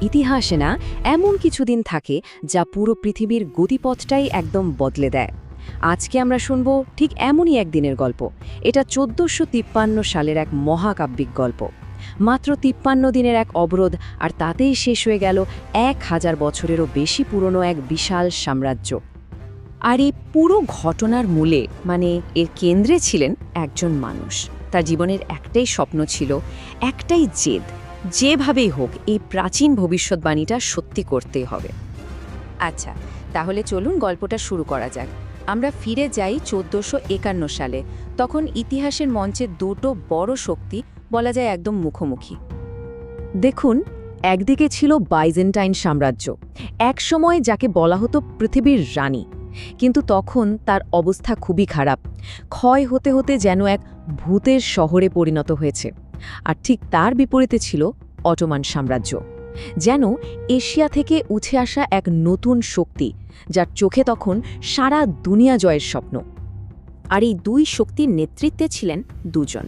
ইতিহাসে না এমন কিছুদিন থাকে যা পুরো পৃথিবীর গতিপথটাই একদম বদলে দেয়। আজকে আমরা শুনব ঠিক এমনই একদিনের গল্প। এটা চোদ্দোশো সালের এক মহাকাব্যিক গল্প। মাত্র তিপ্পান্ন দিনের এক অবরোধ আর তাতেই শেষ হয়ে গেল এক হাজার বছরেরও বেশি পুরনো এক বিশাল সাম্রাজ্য। আর এই পুরো ঘটনার মূলে মানে এর কেন্দ্রে ছিলেন একজন মানুষ। তার জীবনের একটাই স্বপ্ন ছিল, একটাই জেদ যেভাবেই হোক, এই প্রাচীন ভবিষ্যৎবাণীটা সত্যি করতেই হবে। আচ্ছা তাহলে চলুন গল্পটা শুরু করা যাক। আমরা ফিরে যাই চোদ্দোশো একান্ন সালে। তখন ইতিহাসের মঞ্চে দুটো বড় শক্তি, বলা যায় একদম মুখোমুখি। দেখুন, একদিকে ছিল বাইজেন্টাইন সাম্রাজ্য একসময় যাকে বলা হতো পৃথিবীর রানী। কিন্তু তখন তার অবস্থা খুবই খারাপ। ক্ষয় হতে হতে যেন এক ভূতের শহরে পরিণত হয়েছে। আর ঠিক তার বিপরীতে ছিল অটোমান সাম্রাজ্য, যেন এশিয়া থেকে উঠে আসা এক নতুন শক্তি যার চোখে তখন সারা দুনিয়া জয়ের স্বপ্ন। আর এই দুই শক্তির নেতৃত্বে ছিলেন দুজন,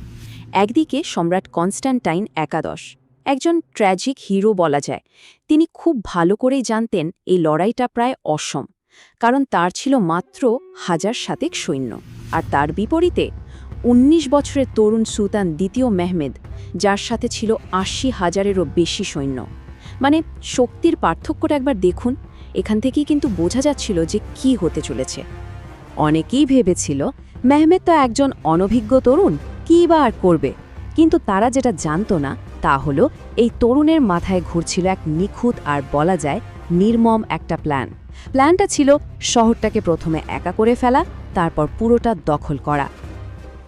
একদিকে সম্রাট কনস্ট্যান্টাইন একাদশ, একজন ট্র্যাজিক হিরো বলা যায়। তিনি খুব ভালো করেই জানতেন এই লড়াইটা প্রায় অসম, কারণ তার ছিল মাত্র হাজার সাতেক সৈন্য। আর তার বিপরীতে ১৯ বছরের তরুণ সুলতান দ্বিতীয় মেহমেদ, যার সাথে ছিল আশি হাজারেরও বেশি সৈন্য। মানে শক্তির পার্থক্যটা একবার দেখুন, এখান থেকেই কিন্তু বোঝা যাচ্ছিল যে কি হতে চলেছে। অনেকেই ভেবেছিল, মেহমেদ তো একজন অনভিজ্ঞ তরুণ, কী বা আর করবে? কিন্তু তারা যেটা জানতো না, তা হলো এই তরুণের মাথায় ঘুরছিল এক নিখুঁত আর বলা যায় নির্মম একটা প্ল্যান। প্ল্যানটা ছিল, শহরটাকে প্রথমে একা করে ফেলা, তারপর পুরোটা দখল করা।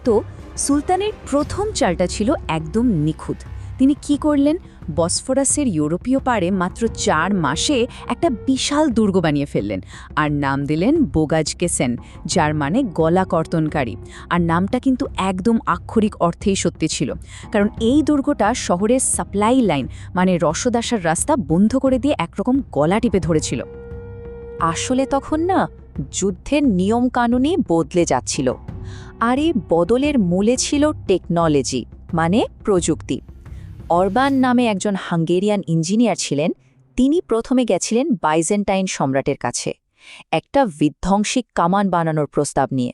তো সুলতানের প্রথম চালটা ছিল একদম নিখুঁত। তিনি কি করলেন? বসফরাসের ইউরোপীয় পাড়ে মাত্র চার মাসে একটা বিশাল দুর্গ বানিয়ে ফেললেন আর নাম দিলেন বোগাজ কেসেন যার মানে গলা কর্তনকারী। আর নামটা কিন্তু একদম আক্ষরিক অর্থেই সত্যি ছিল। কারণ এই দুর্গটা শহরের সাপ্লাই লাইন মানে রসদাসার রাস্তা বন্ধ করে দিয়ে একরকম গলা টিপে ধরেছিল। আসলে তখন না যুদ্ধের নিয়মকানুনই বদলে যাচ্ছিল। আর এই বদলের মূলে ছিল টেকনোলজি মানে প্রযুক্তি। অরবান নামে একজন হাঙ্গেরিয়ান ইঞ্জিনিয়ার ছিলেন, তিনি প্রথমে গেছিলেন বাইজেন্টাইন সম্রাটের কাছে। একটা বিধ্বংসী কামান বানানোর প্রস্তাব নিয়ে।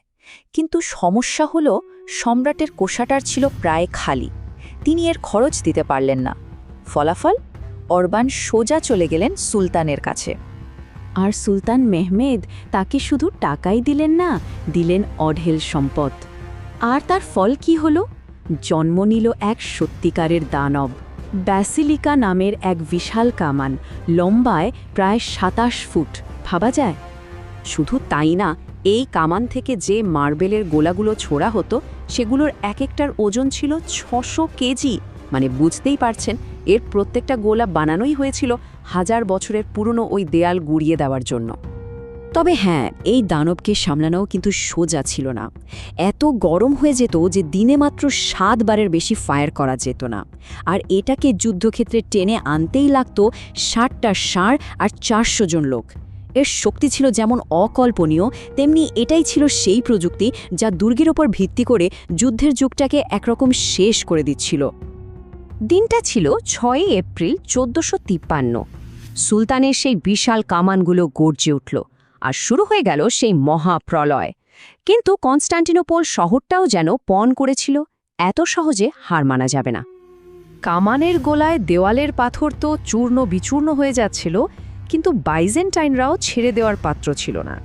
কিন্তু সমস্যা হল, সম্রাটের কোষাটার ছিল প্রায় খালি। তিনি এর খরচ দিতে পারলেন না। ফলাফল? অরবান সোজা চলে গেলেন সুলতানের কাছে। আর সুলতান মেহমেদ তাকে শুধু টাকাই দিলেন না, দিলেন অঢেল সম্পদ। আর তার ফল কি হল? জন্ম নিল এক সত্যিকারের দানব। ব্যাসিলিকা নামের এক বিশাল কামান, লম্বায় প্রায় সাতাশ ফুট, ভাবা যায়? শুধু তাই না, এই কামান থেকে যে মার্বেলের গোলাগুলো ছোড়া হতো, সেগুলোর এক একটার ওজন ছিল ছশো কেজি। মানে বুঝতেই পারছেন, এর প্রত্যেকটা গোলা বানানোই হয়েছিল হাজার বছরের পুরনো ওই দেয়াল গুড়িয়ে দেওয়ার জন্য। তবে হ্যাঁ এই দানবকে সামলানোও কিন্তু সোজা ছিল না। এত গরম হয়ে যেত যে দিনে মাত্র সাতবারের বেশি ফায়ার করা যেত না। আর এটাকে যুদ্ধক্ষেত্রে টেনে আনতেই লাগত ষাটটা ষাঁড় আর চারশো জন লোক। এর শক্তি ছিল যেমন অকল্পনীয়, তেমনি এটাই ছিল সেই প্রযুক্তি যা দুর্গের ওপর ভিত্তি করে যুদ্ধের যুগটাকে একরকম শেষ করে দিচ্ছিল। দিনটা ছিল ছয়ই এপ্রিল চোদ্দশো তিপ্পান্ন। সুলতানের সেই বিশাল কামানগুলো গর্জে উঠল আর শুরু হয়ে গেল সেই মহাপ্রলয়। কিন্তু কনস্টান্টিনোপল শহরটাও যেন পণ করেছিল, এত সহজে হার মানা যাবে না। কামানের গোলায় দেওয়ালের পাথর তো চূর্ণ বিচূর্ণ হয়ে যাচ্ছিল, কিন্তু বাইজেন্টাইনরাও ছেড়ে দেওয়ার পাত্র ছিল না।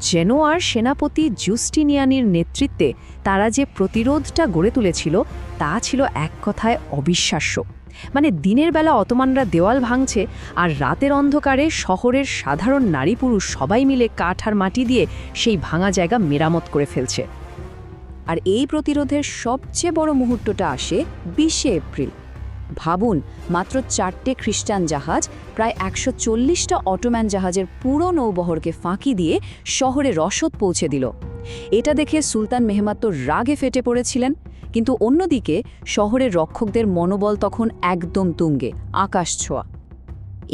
জেনোয়ার সেনাপতি জুস্টিনিয়ানির নেতৃত্বে তারা যে প্রতিরোধটা গড়ে তুলেছিল, তা ছিল এক কথায় অবিশ্বাস্য। মানে দিনের বেলা অতমানরা দেওয়াল ভাঙছে আর রাতের অন্ধকারে শহরের সাধারণ নারী পুরুষ সবাই মিলে কাঠ আর মাটি দিয়ে সেই ভাঙা জায়গা মেরামত করে ফেলছে। আর এই প্রতিরোধের সবচেয়ে বড় মুহূর্তটা আসে বিশে এপ্রিল। ভাবুন, মাত্র চারটে খ্রিস্টান জাহাজ, প্রায় একশো চল্লিশটা অটোম্যান জাহাজের পুরো নৌবহরকে ফাঁকি দিয়ে শহরে রসদ পৌঁছে দিল। এটা দেখে সুলতান মেহমাদ তো রাগে ফেটে পড়েছিলেন, কিন্তু অন্যদিকে শহরের রক্ষকদের মনোবল তখন একদম তুঙ্গে, আকাশ ছোঁয়া।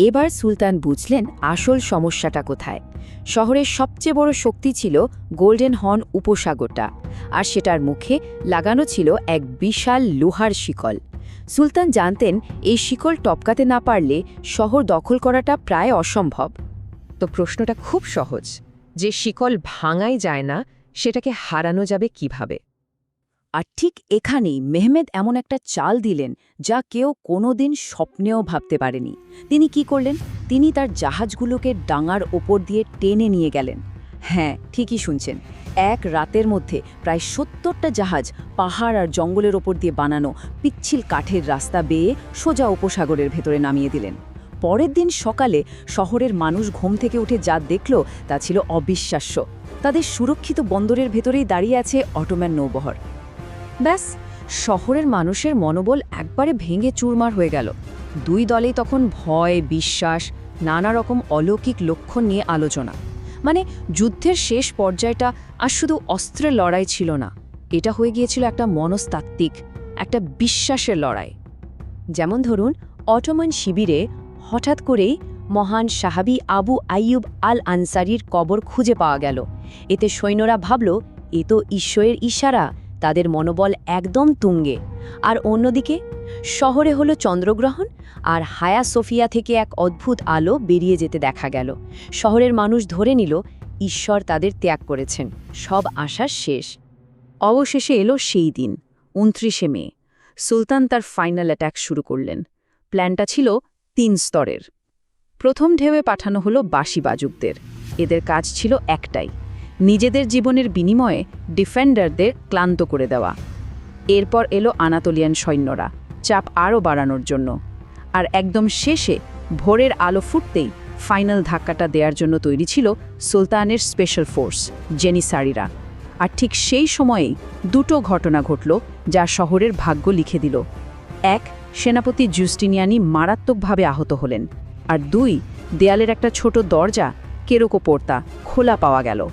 এবার সুলতান বুঝলেন আসল সমস্যাটা কোথায়। শহরের সবচেয়ে বড় শক্তি ছিল গোল্ডেন হর্ন উপসাগরটা, আর সেটার মুখে লাগানো ছিল এক বিশাল লোহার শিকল। সুলতান জানতেন এই শিকল টপকাতে না পারলে শহর দখল করাটা প্রায় অসম্ভব। তো প্রশ্নটা খুব সহজ, যে শিকল ভাঙাই যায় না, সেটাকে হারানো যাবে কীভাবে? আর ঠিক এখানেই মেহমেদ এমন একটা চাল দিলেন যা কেউ কোনোদিন স্বপ্নেও ভাবতে পারেনি। তিনি কি করলেন? তিনি তার জাহাজগুলোকে ডাঙার ওপর দিয়ে টেনে নিয়ে গেলেন। হ্যাঁ ঠিকই শুনছেন। এক রাতের মধ্যে প্রায় সত্তরটা জাহাজ পাহাড় আর জঙ্গলের ওপর দিয়ে বানানো পিচ্ছিল কাঠের রাস্তা বেয়ে সোজা উপসাগরের ভেতরে নামিয়ে দিলেন। পরের দিন সকালে শহরের মানুষ ঘুম থেকে উঠে যা দেখল তা ছিল অবিশ্বাস্য। তাদের সুরক্ষিত বন্দরের ভেতরেই দাঁড়িয়ে আছে অটোম্যান নৌবহর। ব্যাস, শহরের মানুষের মনোবল একবারে ভেঙে চুরমার হয়ে গেল। দুই দলেই তখন ভয়, বিশ্বাস, নানা রকম অলৌকিক লক্ষণ নিয়ে আলোচনা। মানে যুদ্ধের শেষ পর্যায়টা আর শুধু অস্ত্রের লড়াই ছিল না। এটা হয়ে গিয়েছিল একটা মনস্তাত্ত্বিক, একটা বিশ্বাসের লড়াই। যেমন ধরুন, অটোমান শিবিরে হঠাৎ করেই মহান সাহাবি আবু আইয়ুব আল আনসারির কবর খুঁজে পাওয়া গেল। এতে সৈন্যরা ভাবল, এ তো ঈশ্বরের ইশারা তাদের মনোবল একদম তুঙ্গে। আর অন্যদিকে, শহরে হলো চন্দ্রগ্রহণ আর হায়া সোফিয়া থেকে এক অদ্ভুত আলো বেরিয়ে যেতে দেখা গেল। শহরের মানুষ ধরে নিল, ঈশ্বর তাদের ত্যাগ করেছেন। সব আশা শেষ। অবশেষে এলো সেই দিন উনত্রিশে মে। সুলতান তার ফাইনাল অ্যাট্যাক শুরু করলেন। প্ল্যানটা ছিল তিন স্তরের। প্রথম ঢেউয়ে পাঠানো হলো বাসি বাজুকদের। এদের কাজ ছিল একটাই নিজেদের জীবনের বিনিময়ে ডিফেন্ডারদের ক্লান্ত করে দেওয়া। এরপর এলো আনাতোলিয়ান সৈন্যরা, চাপ আরও বাড়ানোর জন্য। আর একদম শেষে ভোরের আলো ফুটতেই ফাইনাল ধাক্কাটা দেওয়ার জন্য তৈরি ছিল সুলতানের স্পেশাল ফোর্স, জেনিসারিরা। আর ঠিক সেই সময়েই দুটো ঘটনা ঘটল যা শহরের ভাগ্য লিখে দিল। এক, সেনাপতি জুস্টিনিয়ানি মারাত্মকভাবে আহত হলেন। আর দুই, দেয়ালের একটা ছোট দরজা কেরোকো পোর্তা খোলা পাওয়া গেল।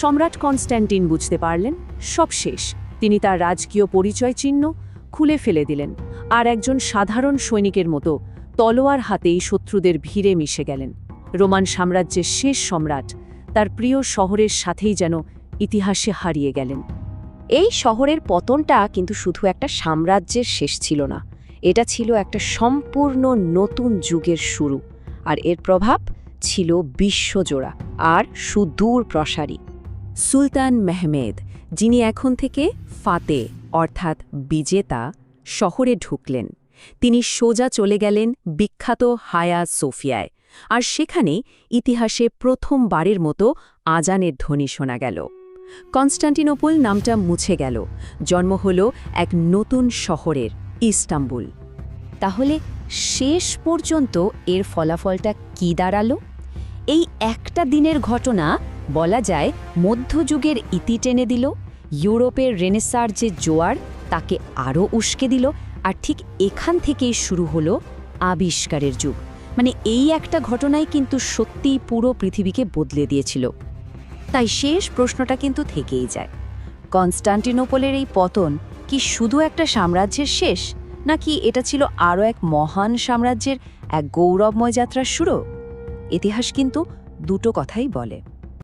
সম্রাট কনস্ট্যান্টিন বুঝতে পারলেন, সব শেষ। তিনি তার রাজকীয় পরিচয় চিহ্ন খুলে ফেলে দিলেন আর একজন সাধারণ সৈনিকের মতো তলোয়ার হাতেই শত্রুদের ভিড়ে মিশে গেলেন। রোমান সাম্রাজ্যের শেষ সম্রাট তার প্রিয় শহরের সাথেই যেন ইতিহাসে হারিয়ে গেলেন। এই শহরের পতনটা কিন্তু শুধু একটা সাম্রাজ্যের শেষ ছিল না, এটা ছিল একটা সম্পূর্ণ নতুন যুগের শুরু। আর এর প্রভাব ছিল বিশ্বজোড়া, আর সুদূর প্রসারী সুলতান মেহমেদ, যিনি এখন থেকে ফাতে, অর্থাৎ বিজেতা, শহরে ঢুকলেন। তিনি সোজা চলে গেলেন বিখ্যাত হায়া সোফিয়ায়। আর সেখানে ইতিহাসে প্রথমবারের মতো আজানের ধ্বনি শোনা গেল। কনস্টান্টিনোপল নামটা মুছে গেল। জন্ম হল এক নতুন শহরের ইস্তাম্বুল। তাহলে শেষ পর্যন্ত এর ফলাফলটা কি দাঁড়াল? এই একটা দিনের ঘটনা বলা যায়, মধ্যযুগের ইতি টেনে দিল, ইউরোপের রেনেসার যে জোয়ার তাকে আরও উস্কে দিল, আর ঠিক এখান থেকেই শুরু হলো আবিষ্কারের যুগ। মানে এই একটা ঘটনাই কিন্তু সত্যিই পুরো পৃথিবীকে বদলে দিয়েছিল। তাই শেষ প্রশ্নটা কিন্তু থেকেই যায়। কনস্টান্টিনোপলের এই পতন কি শুধু একটা সাম্রাজ্যের শেষ, নাকি এটা ছিল আরও এক মহান সাম্রাজ্যের এক গৌরবময় যাত্রার শুরু? ইতিহাস কিন্তু দুটো কথাই বলে।